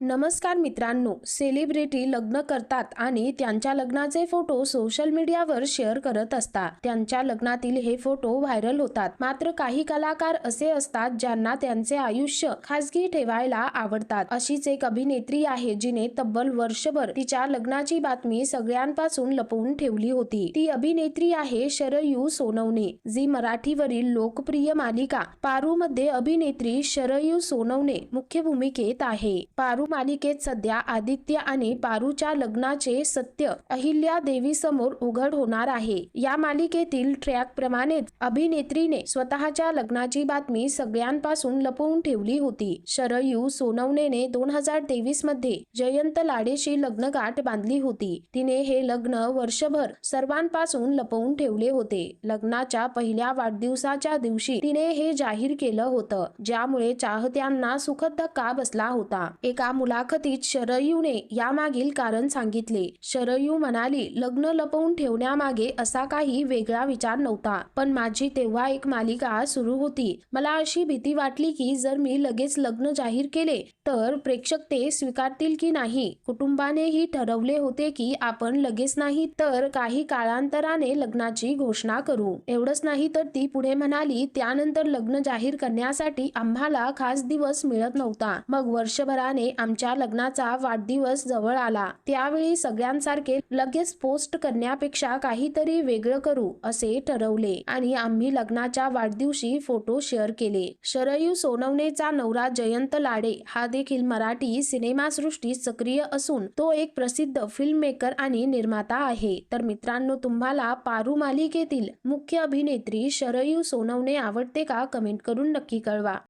नमस्कार मित्रांनो सेलिब्रिटी लग्न करतात आणि त्यांच्या लग्नाचे फोटो सोशल मीडियावर शेअर करत असतात. त्यांच्या लग्नातील हे फोटो व्हायरल होतात. मात्र काही कलाकार असे असतात ज्यांना त्यांचे आयुष्य खासगी ठेवायला आवडतात. अशीच एक अभिनेत्री आहे जिने तब्बल वर्षभर तिच्या लग्नाची बातमी सगळ्यांपासून लपवून ठेवली होती. ती अभिनेत्री आहे शरयू सोनवणे जी मराठीवरील लोकप्रिय मालिका पारू मध्ये अभिनेत्री शरयू सोनवणे मुख्य भूमिकेत आहे. पारू मालिकेत सध्या आदित्य आणि पारूच्या लग्नाचे सत्य अहिल्या देवी समोर उघड होणार आहे. या मालिकेतील ट्रॅक प्रमाणेच अभिनेत्रीने स्वतःच्या लग्नाची बातमी सगळ्यांपासून लपवून ठेवली होती. शरयू सोनवणेने दोन हजार तेवीसमध्ये जयंत लाडेशी लग्नगाठ बांधली होती. तिने हे लग्न वर्षभर सर्वांपासून लपवून ठेवले होते. लग्नाच्या पहिल्या वाढदिवसाच्या दिवशी तिने हे जाहीर केलं होतं ज्यामुळे चाहत्यांना सुखद धक्का बसला होता. एका मुलाखतीत शरयूने यामागील कारण सांगितले. शरयू म्हणाली लग्न लपवून ठेवण्यामागे असा काही वेगळा विचार नव्हता पण माझी तेव्हा एक मालिका सुरू होती. मला अशी भीती वाटली की जर मी लगेच लग्न जाहीर केले तर प्रेक्षक ते स्वीकारतील की नाही? कुटुंबानेही ठरवले होते की आपण लगेच नाही तर काही काळांतराने लग्नाची घोषणा करू. एवढंच नाही तर ती पुढे म्हणाली त्यानंतर लग्न जाहीर करण्यासाठी आम्हाला खास दिवस मिळत नव्हता. मग वर्षभराने आमच्या लग्नाचा वाढदिवस जवळ आला. त्यावेळी सगळ्यांसारखे लगेच पोस्ट करण्यापेक्षा काहीतरी वेगळं करू असे ठरवले. आणि आम्ही लग्नाच्या वाढदिवशी फोटो शेअर केले. शरयू सोनवणेचा नवरा जयंत लाडे हा देखील मराठी सिनेमासृष्टीत सक्रिय असून तो एक प्रसिद्ध फिल्म मेकर आणि निर्माता आहे. तर मित्रांनो तुम्हाला पारू मालिकेतील मुख्य अभिनेत्री शरयू सोनवणे आवडते का? कमेंट करून नक्की कळवा.